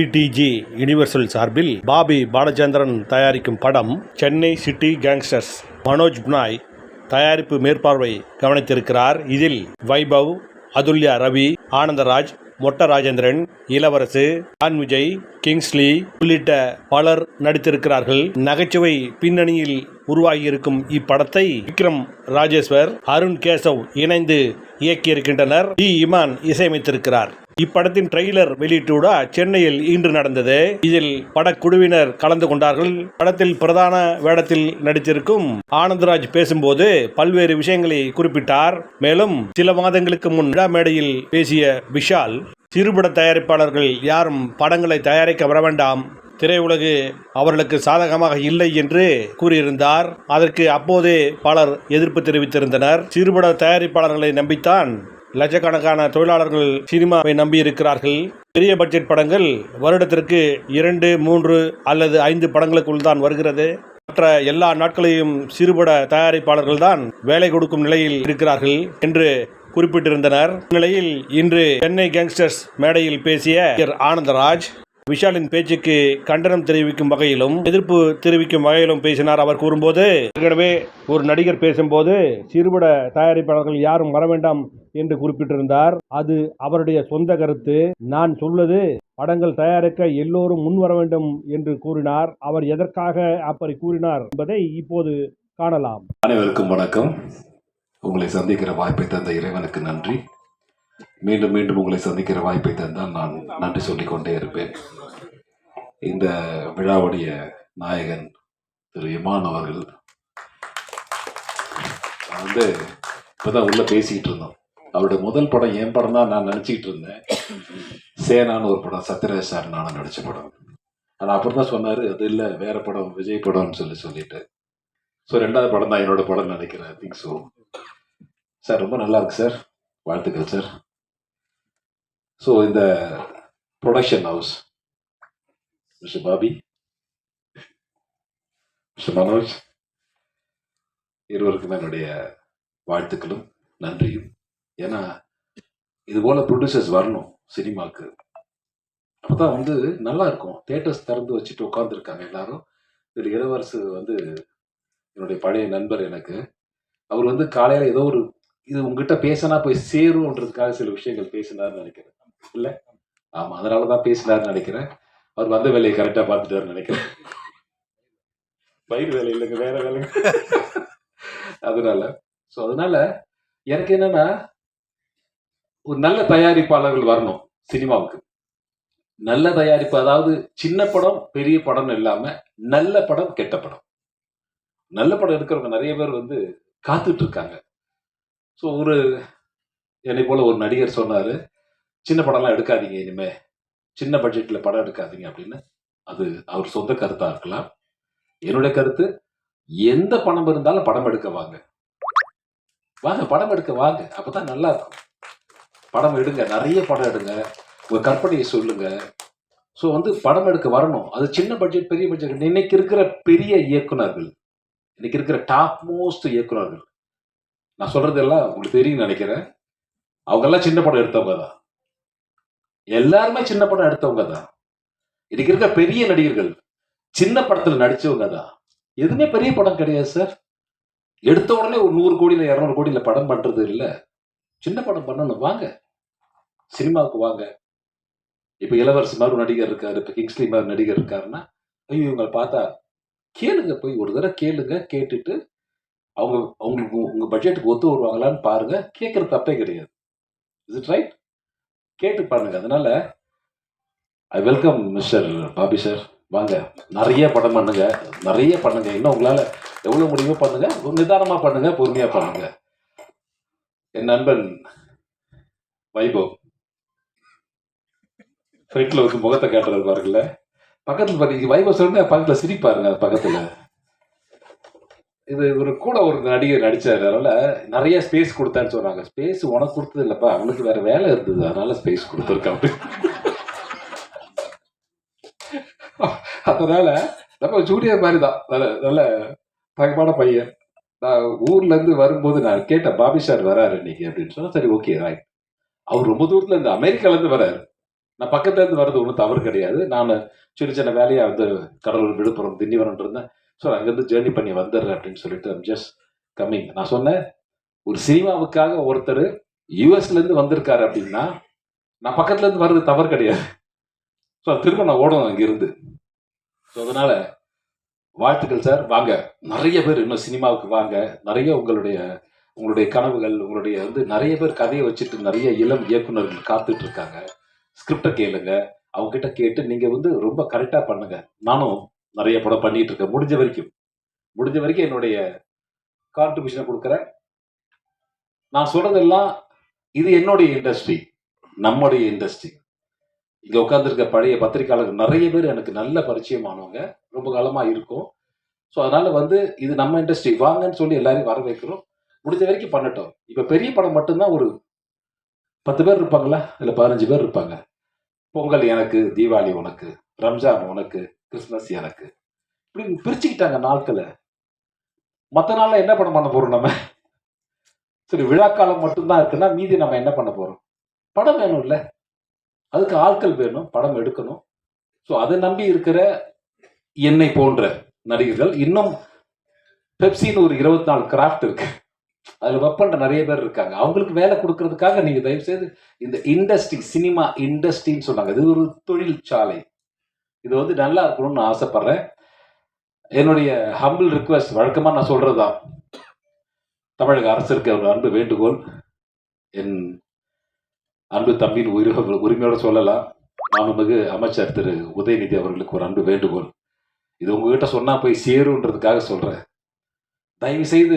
இடிஜி universal சார்பில் Bobby Balachandran தயாரிக்கும் படம் சென்னை சிட்டி கேங்ஸ்டர்ஸ். மனோஜ் பினாய் தயாரிப்பு மேற்பார்வை கவனித்திருக்கிறார். இதில் வைபவ் அதுல்யா ரவி ஆனந்தராஜ் மொட்ட ராஜேந்திரன் இளவரசு ஆன் விஜய் கிங்ஸ்லி உள்ளிட்ட பலர் நடித்திருக்கிறார்கள். நகைச்சுவை பின்னணியில் உருவாகியிருக்கும் இப்படத்தை விக்ரம் ராஜேஸ்வர் அருண் கேசவ் இணைந்து இயக்கியிருக்கின்றனர். டி. இமான் இசையமைத்திருக்கிறார். இப்படத்தின் ட்ரெய்லர் வெளியீட்டு சென்னையில் இன்று நடந்தது. இதில் படக்குழுவினர் கலந்து கொண்டார்கள். படத்தில் பிரதான வேடத்தில் நடித்திருக்கும் ஆனந்தராஜ் பேசும்போது பல்வேறு விஷயங்களை குறிப்பிட்டார். மேலும் சில மாதங்களுக்கு முன் விழா மேடையில் பேசிய விஷால் சிறுபட தயாரிப்பாளர்கள் யாரும் படங்களை தயாரிக்க வர வேண்டாம் திரையுலகு அவர்களுக்கு சாதகமாக இல்லை என்று கூறியிருந்தார். அதற்கு அப்போதே பலர் எதிர்ப்பு தெரிவித்திருந்தனர். சிறுபட தயாரிப்பாளர்களை நம்பித்தான் லட்சக்கணக்கான தொழிலாளர்கள் சினிமாவை நம்பி இருக்கிறார்கள் பெரிய பட்ஜெட் படங்கள் வருடத்திற்கு இரண்டு மூன்று அல்லது ஐந்து படங்களுக்குள் தான் வருகிறது. மற்ற எல்லா நாட்களையும் சிறுபட தயாரிப்பாளர்கள் தான் வேலை கொடுக்கும் நிலையில் இருக்கிறார்கள் என்று குறிப்பிட்டிருந்தனர். நிலையில் இன்று சென்னை கேங்ஸ்டர்ஸ் மேடையில் பேசிய ஆனந்தராஜ் விஷாலின் பேச்சுக்கு கண்டனம் தெரிவிக்கும் வகையிலும் எதிர்ப்பு தெரிவிக்கும் வகையிலும் பேசினார். அவர் கூறும்போது ஏற்கனவே ஒரு நடிகர் பேசும்போது சிறுபட தயாரிப்பாளர்கள் யாரும் வர வேண்டாம் என்று குறிப்பிட்டிருந்தார். அது அவருடைய சொந்த கருத்து. நான் சொல்வது படங்கள் தயாரிக்க எல்லோரும் முன் வர வேண்டும் என்று கூறினார். அவர் எதற்காக அப்படி கூறினார் என்பதை இப்போது காணலாம். அனைவருக்கும் வணக்கம். உங்களை சந்திக்கிற வாய்ப்பை தந்த இறைவனுக்கு நன்றி. மீண்டும் மீண்டும் உங்களை சந்திக்கிற வாய்ப்பை தந்தால் நான் நன்றி சொல்லிக்கொண்டே இருப்பேன். இந்த விழாவுடைய நாயகன் திரு இமான் அவர்கள் நான் வந்து இப்போதான் உள்ள பேசிக்கிட்டு இருந்தோம். அவருடைய முதல் படம் என் படம் தான் நான் நினச்சிக்கிட்டு இருந்தேன். சேனான்னு ஒரு படம் சத்யராஜ் சார் நானும் நடித்த படம். ஆனால் அப்புறம் தான் சொன்னார் அது இல்லை வேறு படம் விஜய் படம்னு சொல்லி சொல்லிட்டு. ஸோ ரெண்டாவது படம் தான் என்னோட படம் நினைக்கிறேன் ஐ திங்க் ஸோ சார் ரொம்ப நல்லா இருக்கு சார் வாழ்த்துக்கள் சார் ஸோ இந்த production house mister Bobby mister Manoj இருவருக்கும் என்னுடைய வாழ்த்துக்களும் நன்றியும். ஏன்னா இது போல ப்ரொடியூசர்ஸ் வரணும் சினிமாக்கு. அப்பதான் வந்து நல்லா இருக்கும். தேட்டர்ஸ் திறந்து வச்சுட்டு உட்காந்துருக்காங்க எல்லாரும். இதில் இளவரசு வந்து என்னுடைய பழைய நண்பர் எனக்கு. அவர் வந்து காலையில் ஏதோ ஒரு இது உங்ககிட்ட பேசினா போய் சேரும்ன்றதுக்காக சில விஷயங்கள் பேசினார்னு நினைக்கிறேன். இல்ல? ஆமா அதனாலதான் பேசினார்னு நினைக்கிறேன். அவர் வந்த வேலையை கரெக்டா பார்த்துட்டாருன்னு நினைக்கிறேன். பயிர் வேலை இல்லைங்க வேற வேலைங்க அதனால ஸோ அதனால எனக்கு என்னன்னா ஒரு நல்ல தயாரிப்பாளர்கள் வரணும் சினிமாவுக்கு. நல்ல தயாரிப்பு அதாவது சின்ன படம் பெரிய படம் இல்லாம நல்ல படம் கெட்ட படம். நல்ல படம் எடுக்கிறவங்க நிறைய பேர் வந்து காத்துட்டு இருக்காங்க. ஸோ ஒரு என்னை போல ஒரு நடிகர் சொன்னாரு சின்ன படம்லாம் எடுக்காதீங்க இனிமே. சின்ன பட்ஜெட்டில் படம் எடுக்காதீங்க அப்படின்னு அது அவர் சொந்த கருத்தாக இருக்கலாம். என்னுடைய கருத்து எந்த பணம் இருந்தாலும் படம் எடுக்க வாங்க. வாங்க படம் எடுக்க வாங்க. அப்பதான் நல்லா இருக்கும். படம் எடுங்க நிறைய படம் எடுங்க. உங்க கற்பனையை சொல்லுங்க. ஸோ வந்து படம் எடுக்க வரணும். அது சின்ன பட்ஜெட் பெரிய பட்ஜெட் இன்னைக்கு இருக்கிற பெரிய இயக்குனர்கள் இன்னைக்கு இருக்கிற டாப் மோஸ்ட் இயக்குனர்கள் நான் சொல்றதெல்லாம் உங்களுக்கு தெரியும் நினைக்கிறேன். அவங்கெல்லாம் சின்ன படம் எடுத்தவங்க தான். எல்லாருமே சின்ன படம் எடுத்தவங்க தான். இன்னைக்கு இருக்க பெரிய நடிகர்கள் சின்ன படத்துல நடிச்சவங்க தான். எதுவுமே பெரிய படம் கிடையாது சார் எடுத்த உடனே ஒரு நூறு கோடியில இரநூறு கோடியில படம் பண்றது இல்ல. சின்ன படம் பண்ணணும். வாங்க. சினிமாவுக்கு வாங்க. இப்ப இளவரசி மாதிரி நடிகர் இருக்காரு. இப்ப கிங்ஸ்லி மாதிரி நடிகர் இருக்காருன்னா ஐயோ இவங்களை பார்த்தா கேளுங்க போய். ஒரு தடவை கேளுங்க கேட்டுட்டு அவங்க அவங்களுக்கு உங்க பட்ஜெட்டுக்கு ஒத்து வருவாங்களான்னு பாருங்க. கேட்கறது தப்பே கிடையாது. இஸ் இட் ரைட் கேட்டு பாருங்க. அதனால I welcome mister Bobby sir வாங்க. நிறைய படம் பண்ணுங்க. நிறைய பண்ணுங்க. இன்னும் உங்களால எவ்வளவு முடியுமோ பண்ணுங்க. ஒரு நிதானமா பண்ணுங்க. பொறுமையா பண்ணுங்க. என் நண்பன் வைபவ். ஃப்ரண்ட்ல வந்து முகத்தை காட்டுறது பாருங்களேன். பக்கத்தில் பாருங்க. வைபவ் சொல்லுங்க பக்கத்தில் சிரிப்பாருங்க. பக்கத்தில். இது ஒரு கூட ஒரு நடிகர் நடிச்சதுனால நிறைய ஸ்பேஸ் கொடுத்தான்னு சொல்றாங்க ஸ்பேஸ் உனக்கு கொடுத்தது இல்லப்பா. அவனுக்கு வேற வேலை இருந்தது. அதனால ஸ்பேஸ் கொடுத்துருக்கான் அதனால நம்ம ஜூனியர் மாதிரி தான் நல்ல நல்ல தகமான பையன். நான் ஊர்ல இருந்து வரும்போது நான் கேட்டேன் பாபி சார் வராரு இன்னைக்கு அப்படின்னு சொன்னா சரி ஓகே ரைட் அவர் ரொம்ப தூரத்துல இருந்து அமெரிக்கால இருந்து வராரு. நான் பக்கத்துல இருந்து வர்றது ஒன்றும் தவறு கிடையாது. நான் சின்ன சின்ன வேலையா வந்து கடலூர் விழுப்புரம் திண்டிவனம் இருந்தேன். ஸோ அங்கேருந்து ஜேர்னி பண்ணி வந்துடுறேன் அப்படின்னு சொல்லிட்டு ஜஸ்ட் கம்மிங் நான் சொன்னேன் ஒரு சினிமாவுக்காக ஒருத்தர் யூஎஸ்லேருந்து வந்திருக்காரு அப்படின்னா நான் பக்கத்துலேருந்து வர்றது தவறு கிடையாது. ஸோ திரும்ப நான் ஓடணும் அங்கேருந்து. ஸோ அதனால் வாழ்த்துக்கள் சார் வாங்க நிறைய பேர் இன்னும் சினிமாவுக்கு வாங்க. நிறைய உங்களுடைய உங்களுடைய கனவுகள் உங்களுடைய வந்து நிறைய பேர் கதையை வச்சுட்டு நிறைய இளம் இயக்குனர்கள் காத்துட்டு இருக்காங்க. ஸ்கிரிப்டை கேளுங்க. அவங்ககிட்ட கேட்டு நீங்கள் வந்து ரொம்ப கரெக்டாக பண்ணுங்க. நானும் நிறைய படம் பண்ணிட்டு இருக்கேன். முடிஞ்ச வரைக்கும். முடிஞ்ச வரைக்கும் என்னுடைய கான்ட்ரிபியூஷனை கொடுக்குறேன். நான் சொல்றதெல்லாம் இது என்னுடைய இண்டஸ்ட்ரி நம்முடைய இண்டஸ்ட்ரி இங்கே உட்காந்துருக்க பழைய பத்திரிகையாளர்கள் நிறைய பேர் எனக்கு நல்ல பரிச்சயமானவங்க. ரொம்ப காலமாக இருக்கும். ஸோ அதனால வந்து இது நம்ம இண்டஸ்ட்ரி வாங்கன்னு சொல்லி எல்லாரையும் வர வைக்கிறோம் முடிஞ்ச வரைக்கும் பண்ணட்டும். இப்போ பெரிய படம் மட்டும்தான் ஒரு பத்து பேர் இருப்பாங்களா? இல்லை பதினஞ்சு பேர் இருப்பாங்க. பொங்கல் எனக்கு தீபாவளி உனக்கு ரம்ஜான் உனக்கு கிறிஸ்மஸ் எனக்கு. இப்படி பிரிச்சுக்கிட்டாங்க நாட்களை. மற்ற நாளில் என்ன படம் பண்ண போறோம் நம்ம? சரி விழாக்காலம் மட்டும்தான் இருக்குன்னா மீதி நம்ம என்ன பண்ண போறோம்? படம் வேணும்ல. அதுக்கு ஆட்கள் வேணும் படம் எடுக்கணும். ஸோ அதை நம்பி இருக்கிற என்னை போன்ற நடிகர்கள் இன்னும் பெப்சின்னு ஒரு இருபத்தி நாலு கிராஃப்ட் இருக்கு. அதில் ஒர்க் நிறைய பேர் இருக்காங்க. அவங்களுக்கு வேலை கொடுக்கறதுக்காக நீங்கள் தயவுசெய்து இந்த இண்டஸ்ட்ரி சினிமா இண்டஸ்ட்ரின்னு சொன்னாங்க. இது ஒரு தொழிற்சாலை இது வந்து நல்லா இருக்கணும்னு நான் என்னுடைய ஹம்பிள் ரிக்வெஸ்ட் வழக்கமாக நான் சொல்றதுதான். தமிழக அரசிற்கு ஒரு அன்பு வேண்டுகோள். என் அன்பு தம்பியின் உயிர் உரிமையோடு சொல்லலாம். மாண்புமிகு அமைச்சர் திரு. உதயநிதி அவர்களுக்கு ஒரு அன்பு வேண்டுகோள். இது உங்ககிட்ட சொன்னால் போய் சேருன்றதுக்காக சொல்கிறேன் தயவு செய்து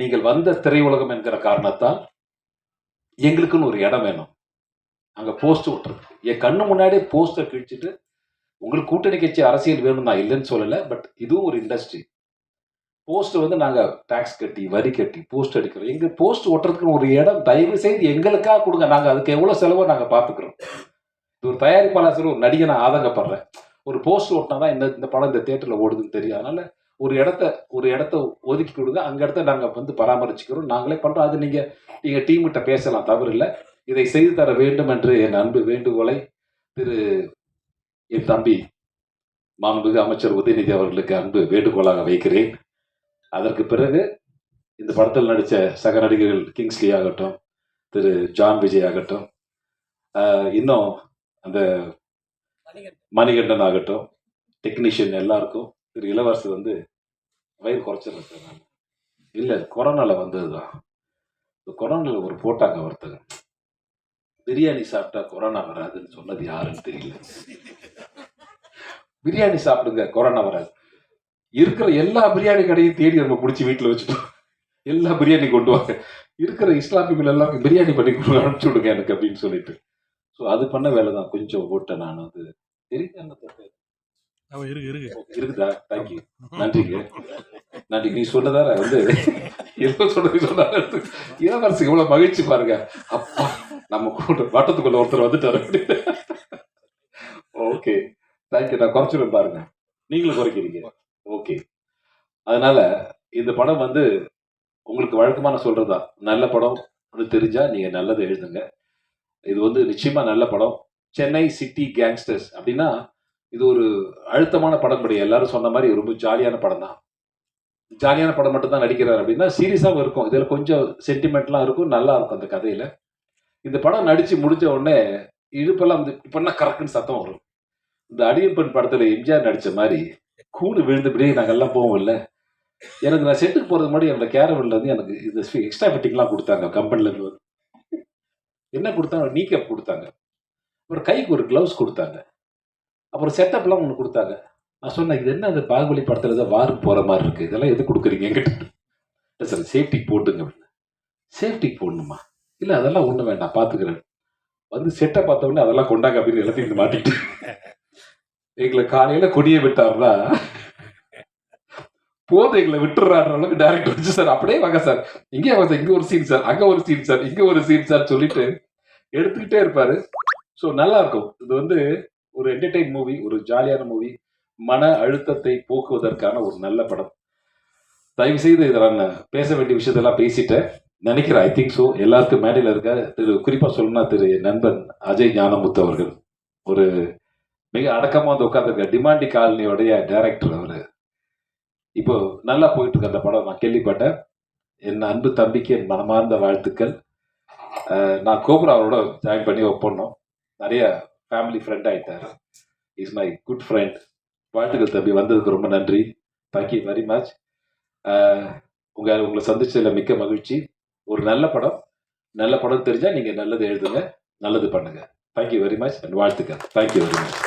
நீங்கள் வந்த திரையுலகம் என்கிற காரணத்தால் எங்களுக்குன்னு ஒரு இடம் வேணும். அங்கே போஸ்ட் விட்டுருக்கு. என் கண்ணு முன்னாடியே போஸ்டர் கிழிச்சிட்டு உங்களுக்கு கூட்டணி கட்சி அரசியல் வேணும் நான் இல்லைன்னு சொல்லலை பட் இதுவும் ஒரு இண்டஸ்ட்ரி போஸ்ட் வந்து நாங்கள் டேக்ஸ் கட்டி வரி கட்டி போஸ்ட் அடிக்கிறோம். எங்கள் போஸ்ட் ஒட்டுறதுக்கு ஒரு இடம் தயவு செய்து எங்களுக்காக கொடுங்க. நாங்கள் அதுக்கு எவ்வளோ செலவோ நாங்கள் பார்த்துக்குறோம் இது ஒரு தயாரிப்பாளர் சார் ஒரு நடிகை நான் ஆதங்கப்படுறேன். ஒரு போஸ்ட் ஓட்டினா தான் இந்த இந்த படம் இந்த தேட்டரில் ஓடுதுன்னு தெரியும். அதனால ஒரு இடத்த ஒரு இடத்த ஒதுக்கி கொடுங்க. அங்கே இடத்த நாங்கள் வந்து பராமரிச்சுக்கிறோம். நாங்களே பண்ணுறோம் அது நீங்கள் நீங்கள் டீம்கிட்ட பேசலாம். தவறு இல்லை. இதை செய்து தர வேண்டும் என்று என் அன்பு வேண்டுகோளை திரு என் தம்பி மாண்புமிகு அமைச்சர் உதயநிதி அவர்களுக்கு அன்பு வேண்டுகோளாக வைக்கிறேன். அதற்கு பிறகு இந்த படத்தில் நடித்த சக நடிகர்கள் கிங்ஸ்லி ஆகட்டும் திரு ஜான் விஜய் ஆகட்டும் இன்னும் அந்த மணிகண்டன். ஆகட்டும் டெக்னீஷியன் எல்லாருக்கும் திரு இளவரசர் வந்து வயிறு சார் நான் இல்லை கொரோனால வந்ததுதான். இந்த கொரோனால ஒரு போட்டாங்க ஒருத்தங்க. பிரியாணி சாப்பிட்டா கொரோனா வராதுன்னு சொன்னது யாருன்னு தெரியல. பிரியாணி சாப்பிடுங்க கொரோனா வராது. இருக்கிற எல்லா பிரியாணி கடையும் தேடி நம்ம பிடிச்சி வீட்டில் வச்சுட்டோம் எல்லா பிரியாணி கொண்டு வாங்க. இருக்கிற இஸ்லாமியர்கள் எல்லாம் பிரியாணி பண்ணி கொடுங்க, அனுப்பிச்சு விடுங்க எனக்கு அப்படின்னு சொல்லிட்டு. ஸோ அது பண்ண வேலை தான் கொஞ்சம் போட்டேன் நான் வந்து தெரியுது இருக்குதா? தேங்க்யூ நன்றிங்க. நன்றி. நீ சொன்னதார வந்து எவ்வளோ சொன்னது சொன்னாரு இளவரசுக்கு எவ்வளவு மகிழ்ச்சி பாருங்க. அப்பா நம்ம கூட வட்டத்துக்குள்ள ஒருத்தர் வந்துட்டாரு. ஓகே. தேங்க்யூ நான் குறைச்சிருவேன் பாருங்க. நீங்களும் குறைக்கிறீங்க. ஓகே அதனால இந்த படம் வந்து உங்களுக்கு வழக்கமான சொல்றதா? நல்ல படம் தெரிஞ்சா நீங்க நல்லதை எழுதுங்க. இது வந்து நிச்சயமா நல்ல படம். சென்னை சிட்டி கேங்ஸ்டர்ஸ் அப்படின்னா இது ஒரு அழுத்தமான படம் கிடையாது எல்லாரும் சொன்ன மாதிரி ரொம்ப ஜாலியான படம் தான். ஜாலியான படம் மட்டும் தான் நடிக்கிறார் அப்படின்னா சீரியஸாகவும் இருக்கும். இதில் கொஞ்சம் சென்டிமெண்ட்லாம் இருக்கும். நல்லா இருக்கும் அந்த கதையில. இந்த படம் நடிச்சு முடிஞ்ச உடனே இழுப்பெல்லாம் வந்து இப்போ என்ன கரெக்டுன்னு சத்தம் வரும். இந்த அடியப்பன் படத்துல எம்ஜிஆர் நடிச்ச மாதிரி கூடு விழுந்தபடியே நாங்கள் எல்லாம் போவோம்ல. எனக்கு நான் செட்டுக்கு போறது முன்னாடி என்னோட கேரவன்ல இருந்து எனக்கு இந்த எக்ஸ்ட்ரா ஃபிட்டிங்லாம் கொடுத்தாங்க கம்பெனில இருந்து. என்ன கொடுத்தாங்க? நீ கேப் கொடுத்தாங்க. அப்புறம் கைக்கு ஒரு க்ளவுஸ் கொடுத்தாங்க. அப்புறம் செட்டப்லாம் ஒன்று கொடுத்தாங்க. நான் சொன்னேன் இது என்ன அந்த பாகுபலி படத்தில் தான் வாருக்கு போகிற மாதிரி இருக்குது இதெல்லாம் எது கொடுக்குறீங்க என்கிட்ட? இல்லை சார் சேஃப்டிக்கு போட்டுங்க அப்படின்னு. சேஃப்டிக்கு போடணுமா? இல்லை அதெல்லாம் ஒன்றும் வேண்டாம் பார்த்துக்கிறேன் வந்து செட்டை பார்த்த அதெல்லாம் கொண்டாங்க அப்படின்னு எல்லாத்தையும் இது மாட்டிட்டு எங்களை காலையில கொடியை விட்டார்னா போதும் எங்களை விட்டுறாரு அளவுக்கு டேரக்டர் வச்சு சார் அப்படியே வாங்க சார் இங்கே வாங்க சார் இங்க ஒரு சீன் சார் அங்க ஒரு சீன் சார் இங்க ஒரு சீன் சார் சொல்லிட்டு எடுத்துக்கிட்டே இருப்பாரு. ஸோ நல்லா இருக்கும் இது வந்து ஒரு என்டர்டைன் மூவி ஒரு ஜாலியான மூவி மன அழுத்தத்தை போக்குவதற்கான ஒரு நல்ல படம். தயவு செய்து இதை நான் பேச வேண்டிய விஷயத்தெல்லாம் பேசிட்டேன் நினைக்கிறேன். ஐ திங்க் ஸோ எல்லாருக்கும் மேடையில் இருக்க திரு குறிப்பாக சொல்லணும்னா திரு நண்பன் அஜய் ஞானமுத்து அவர்கள் ஒரு மிக அடக்கமாக வந்து உட்காந்துருக்க டிமாண்டி காலனியோடைய டைரக்டர் அவர். இப்போ நல்லா போயிட்டு இருக்க அந்த படம். நான் கேள்விப்பட்டேன். என் அன்பு தம்பிக்கு என் மனமார்ந்த வாழ்த்துக்கள். நான் கோபுரா அவரோட ஜாயின் பண்ணி ஒர்க் பண்ணோம் நிறைய ஃபேமிலி ஃப்ரெண்ட் ஆகிட்டார் இஸ் மை குட் ஃப்ரெண்ட் வாழ்த்துக்கள் தம்பி. வந்ததுக்கு ரொம்ப நன்றி. தேங்க்யூ வெரி மச் உங்கள் உங்களை சந்திச்சதில் மிக்க மகிழ்ச்சி. ஒரு நல்ல படம். நல்ல படம் தெரிஞ்சால் நீங்கள் நல்லது எழுதுங்க. நல்லது பண்ணுங்கள் thank you very much and வாழ்த்துக்கள். Thank you very much